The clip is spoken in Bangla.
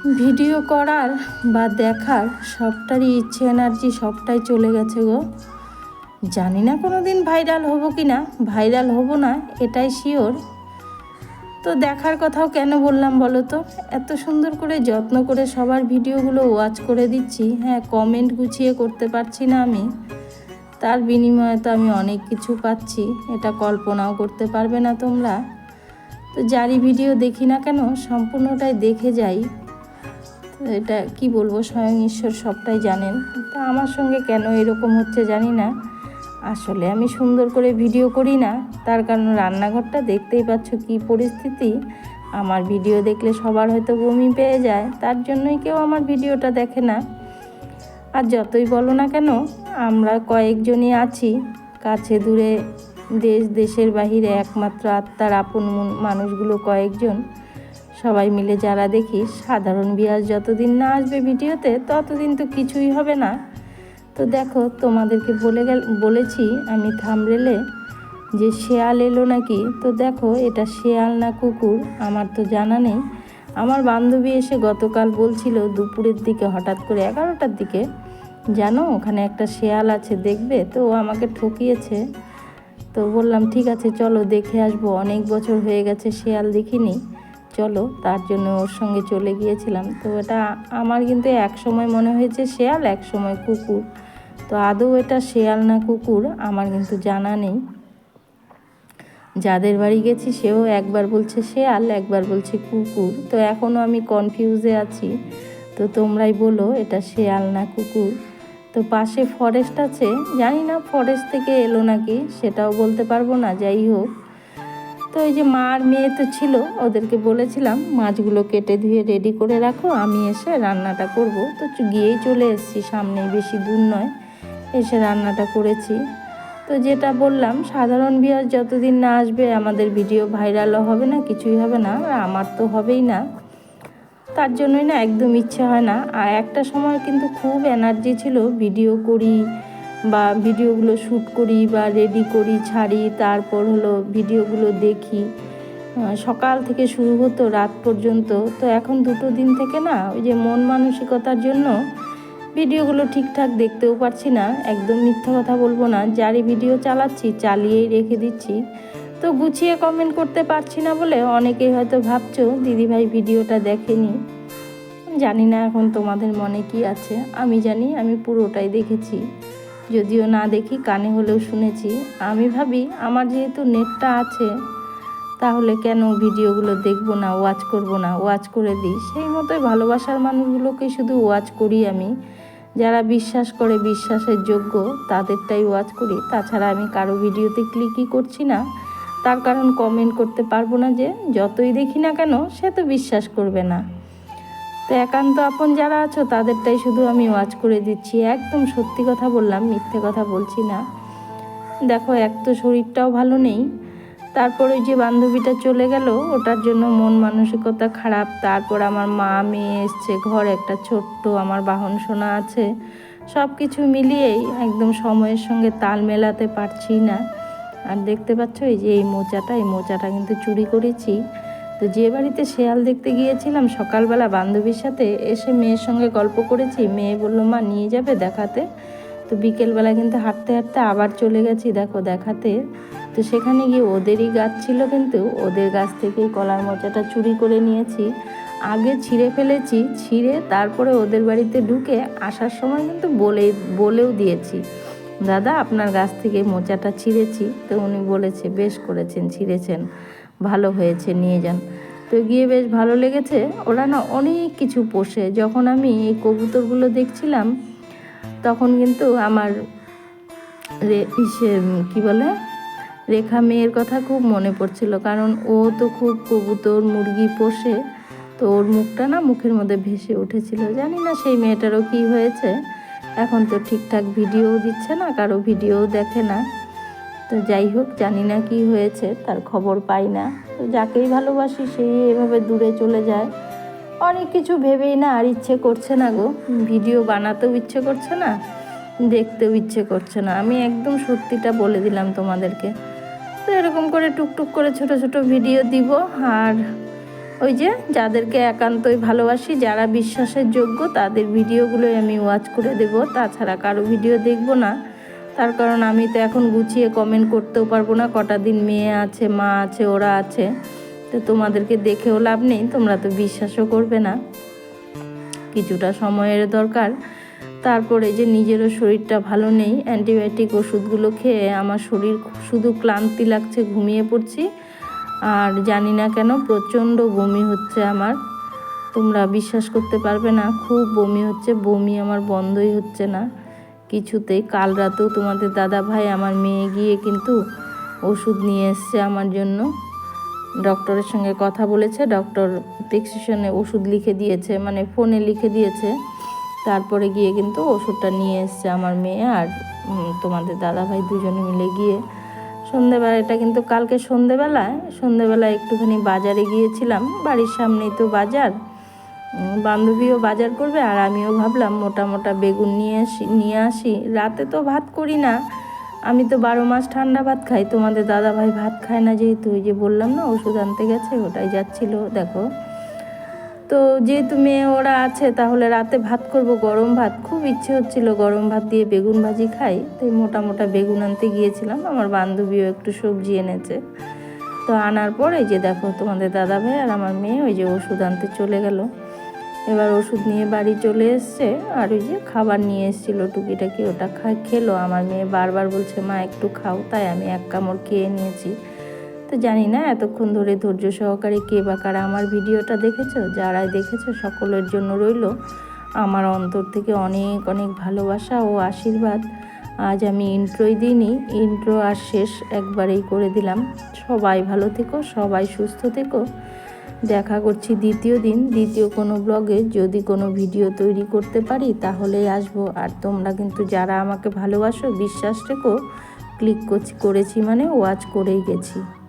ভিডিও করার বা দেখার সবটারই ইচ্ছে, এনার্জি সবটাই চলে গেছে গো। জানি না কোনো দিন ভাইরাল হব কি না, ভাইরাল হব না, এটাই শিওর। তো দেখার কথাও কেন বললাম বলো তো? এত সুন্দর করে যত্ন করে সবার ভিডিওগুলো ওয়াচ করে দিচ্ছি। হ্যাঁ কমেন্ট গুছিয়ে করতে পারছি না আমি। তার বিনিময়ে তো আমি অনেক কিছু পাচ্ছি, এটা কল্পনাও করতে পারবে না তোমরা। তো যারই ভিডিও দেখি না কেন, সম্পূর্ণটাই দেখে যাই। এটা কি বলব, স্বয়ং ঈশ্বর সবটাই জানেন। তা আমার সঙ্গে কেন এরকম হচ্ছে জানি না। আসলে আমি সুন্দর করে ভিডিও করি না, তার কারণ রান্নাঘরটা দেখতেই পাচ্ছ কি পরিস্থিতি। আমার ভিডিও দেখলে সবার হয়তো বমি পেয়ে যায়, তার জন্যই কেউ আমার ভিডিওটা দেখে না। আর যতই বলো না কেন, আমরা কয়েকজনই আছি। কাছে দূরে দেশ, দেশের বাহিরে একমাত্র আত্মার আপন মানুষগুলো কয়েকজন। সবাই মিলে যারা দেখি সাধারণ বিয়াস যতদিন না আসবে ভিডিওতে, ততদিন তো কিছুই হবে না। তো দেখো, তোমাদেরকে বলে গেল, বলেছি আমি থামরেলে যে শেয়াল এলো নাকি, তো দেখো এটা শেয়াল না কুকুর, আমার তো জানা নেই। আমার বান্ধবী এসে গতকাল বলছিল দুপুরের দিকে হঠাৎ করে এগারোটার দিকে, জানো, ওখানে একটা শেয়াল আছে, দেখবে? তো ও আমাকে ঠকিয়েছে। তো বললাম, ঠিক আছে, চলো দেখে আসব। অনেক বছর হয়ে গেছে শেয়াল দেখিনি। চলো, তার জন্য ওর সঙ্গে চলে গিয়েছিলাম। তো এটা আমার কিন্তু এক সময় মনে হয়েছে শেয়াল, এক সময় কুকুর। তো আদৌ এটা শেয়াল না কুকুর, আমার কিন্তু জানা নেই। যাদের বাড়ি গেছি, সেও একবার বলছে শেয়াল, একবার বলছে কুকুর। তো এখনও আমি কনফিউজে আছি। তো তোমরাই বলো, এটা শেয়াল না কুকুর? তো পাশে ফরেস্ট আছে, জানি না ফরেস্ট থেকে এলো নাকি, সেটাও বলতে পারব না, যাই হোক। তো এই যে মা আর মেয়ে তো ছিল, ওদেরকে বলেছিলাম, মাছগুলো কেটে ধুয়ে রেডি করে রাখো, আমি এসে রান্নাটা করব। তো গিয়েই চলে এসেছি, সামনেই বেশি দূর নয়, এসে রান্নাটা করেছি। তো যেটা বললাম, সাধারণ বিয়ার যতদিন না আসবে, আমাদের ভিডিও ভাইরালও হবে না, কিছুই হবে না, আর আমার তো হবেই না। তার জন্যই না একদম ইচ্ছে হয় না। আর একটা সময় কিন্তু খুব এনার্জি ছিল ভিডিও করি বা ভিডিওগুলো শ্যুট করি বা রেডি করি, ছাড়ি, তারপর হলো ভিডিওগুলো দেখি। সকাল থেকে শুরু হতো, রাত পর্যন্ত। তো এখন দুটো দিন থেকে না, ওই যে মন মানসিকতার জন্য ভিডিওগুলো ঠিকঠাক দেখতেও পারছি না। একদম মিথ্যা কথা বলব না। যারই ভিডিও চালাচ্ছি, চালিয়েই রেখে দিচ্ছি। তো গুছিয়ে কমেন্ট করতে পারছি না বলে অনেকেই হয়তো ভাবছ, দিদিভাই ভিডিওটা দেখেনি। জানি না এখন তোমাদের মনে কি আছে। আমি জানি, আমি পুরোটাই দেখেছি। যদিও না দেখি, কানে হলেও শুনেছি। আমি ভাবি, আমার যেহেতু নেটটা আছে, তাহলে কেন ভিডিওগুলো দেখব না, ওয়াচ করব না, ওয়াচ করে দিই? সেই মতোই ভালোবাসার মানুষগুলোকে শুধু ওয়াচ করি আমি। যারা বিশ্বাস করে বিশ্বাসের যোগ্য, তাদেরটাই ওয়াচ করি। তাছাড়া আমি কারও ভিডিওতে ক্লিকই করছি না। তার কারণ কমেন্ট করতে পারব না যে, যতই দেখি না কেন, সে তো বিশ্বাস করবে না। তো একান্ত আপন যারা আছো, তাদেরটাই শুধু আমি ওয়াচ করে দিচ্ছি। একদম সত্যি কথা বললাম, মিথ্যে কথা বলছি না। দেখো, এক তো শরীরটাও ভালো নেই, তারপর ওই যে বান্ধবীটা চলে গেল, ওটার জন্য মন মানসিকতা খারাপ। তারপর আমার মা, মেয়ে এসছে, ঘর একটা ছোট্ট, আমার বাহন সোনা আছে। সব কিছু মিলিয়েই একদম সময়ের সঙ্গে তাল মেলাতে পারছি না। আর দেখতে পাচ্ছ, এই যে এই মোচাটা এই মোচাটা কিন্তু চুরি করেছি। তো যে বাড়িতে শেয়াল দেখতে গিয়েছিলাম, সকালবেলা বান্ধবীর সাথে এসে মেয়ের সঙ্গে গল্প করেছি। মেয়ে বলল, মা, নিয়ে যাবে দেখাতে? তো বিকেলবেলা কিন্তু হাঁটতে হাঁটতে আবার চলে গেছি, দেখো, দেখাতে। তো সেখানে গিয়ে ওদেরই গাছ ছিল কিন্তু, ওদের গাছ থেকেই কলার মোচাটা চুরি করে নিয়েছি। আগে ছিঁড়ে ফেলেছি, ছিঁড়ে তারপরে ওদের বাড়িতে ঢুকে আসার সময় কিন্তু বলে, বলেও দিয়েছি, দাদা, আপনার গাছ থেকে মোচাটা ছিঁড়েছি। তো উনি বলেছে, বেশ করেছেন, ছিঁড়েছেন। ভালো হয়েছে, নিয়ে যান। তো গিয়ে বেশ ভালো লেগেছে। ওরা না অনেক কিছু পোষে। যখন আমি এই কবুতরগুলো দেখছিলাম, তখন কিন্তু আমার রে, ইসে, কি বলে? রেখা মেয়ের কথা খুব মনে পড়ছিল। কারণ ও তো খুব কবুতর, মুরগি পোষে। তো ওর মুখটা না মুখের মধ্যে ভেসে উঠেছিল। জানি না সেই মেয়েটারও কি হয়েছে। এখন তো ঠিকঠাক ভিডিও দিচ্ছে না, কারও ভিডিও দেখে না। তো যাই হোক, জানি না কি হয়েছে, তার খবর পাই না। তো যাকেই ভালোবাসি সেই এভাবে দূরে চলে যায়। অনেক কিছু ভেবেই না আর ইচ্ছে করছে না গো। ভিডিও বানাতেও ইচ্ছে করছে না, দেখতেও ইচ্ছে করছে না। আমি একদম সত্যিটা বলে দিলাম তোমাদেরকে। তো এরকম করে টুকটুক করে ছোট ছোট ভিডিও দিব। আর ওই যে যাদেরকে একান্তই ভালোবাসি, যারা বিশ্বাসের যোগ্য, তাদের ভিডিওগুলোই আমি ওয়াচ করে দেব। তাছাড়া কারও ভিডিও দেখব না। তার কারণ আমি তো এখন গুছিয়ে কমেন্ট করতেও পারব না। কটা দিন মেয়ে আছে, মা আছে, ওরা আছে। তো তোমাদেরকে দেখেও লাভ নেই, তোমরা তো বিশ্বাসও করবে না। কিছুটা সময়ের দরকার। তারপরে যে নিজেরও শরীরটা ভালো নেই অ্যান্টিবায়োটিক ওষুধগুলো খেয়ে আমার শরীর শুধু ক্লান্তি লাগছে, ঘুমিয়ে পড়ছি। আর জানি না কেন, প্রচণ্ড বমি হচ্ছে আমার। তোমরা বিশ্বাস করতে পারবে না, খুব বমি হচ্ছে, বমি আমার বন্ধই হচ্ছে না। কিছুতেই কাল রাতেও তোমাদের দাদা ভাই আমার মেয়ে গিয়ে কিন্তু ওষুধ নিয়ে এসছে আমার জন্য। ডক্টরের সঙ্গে কথা বলেছে, ডক্টর প্রেসক্রিপশনে ওষুধ লিখে দিয়েছে মানে ফোনে লিখে দিয়েছে। তারপরে গিয়ে কিন্তু ওষুধটা নিয়ে এসছে আমার মেয়ে আর তোমাদের দাদা ভাই দুজনে মিলে গিয়ে। সন্ধেবেলা এটা কিন্তু কালকে সন্ধেবেলায় সন্ধেবেলায় একটুখানি বাজারে গিয়েছিলাম, বাড়ির সামনেই তো বাজার। বান্ধবীও বাজার করবে আর আমিও ভাবলাম মোটা মোটা বেগুন নিয়ে আসি নিয়ে আসি। রাতে তো ভাত করি না। আমি তো বারো মাস ঠান্ডা ভাত খাই, তোমাদের দাদা ভাই ভাত খায় না যেহেতু, ওই যে বললাম না, ওষুধ আনতে গেছে, ওটাই যাচ্ছিল, দেখো। তো যেহেতু মেয়ে ওরা আছে, তাহলে রাতে ভাত করব, গরম ভাত। খুব ইচ্ছে হচ্ছিল গরম ভাত দিয়ে বেগুন ভাজি খাই, তো মোটা মোটা বেগুন আনতে গিয়েছিলাম, আমার বান্ধবীও একটু সবজি এনেছে। তো আনার পরে যে দেখো তোমাদের দাদা ভাই আর আমার মেয়ে, ওই যে ওষুধ আনতে চলে গেল। এবার ওষুধ নিয়ে বাড়ি চলে এসছে। আর ওই যে খাবার নিয়ে এসেছিল টুকিটাকি, ওটা খাই খেলো। আমার মেয়ে বারবার বলছে, মা, একটু খাও। তাই আমি এক কামড় খেয়ে নিয়েছি। তো জানি না এতক্ষণ ধরে ধৈর্য সহকারে কে বা কারা আমার ভিডিওটা দেখেছ, যারাই দেখেছ সকলের জন্য রইল আমার অন্তর থেকে অনেক অনেক ভালোবাসা ও আশীর্বাদ। আজ আমি ইন্ট্রোই দিইনি, ইন্ট্রো আর শেষ একবারেই করে দিলাম। সবাই ভালো থেকো, সবাই সুস্থ থেকো। দেখা করছি দ্বিতীয় দিন। দ্বিতীয় কোনো ব্লগে যদি কোনো ভিডিও তৈরি করতে পারি, তাহলেই আসব। আর তোমরা কিন্তু যারা আমাকে ভালোবাসো, বিশ্বাস রেখো ক্লিক করেছি মানে ওয়াচ করেই গেছি।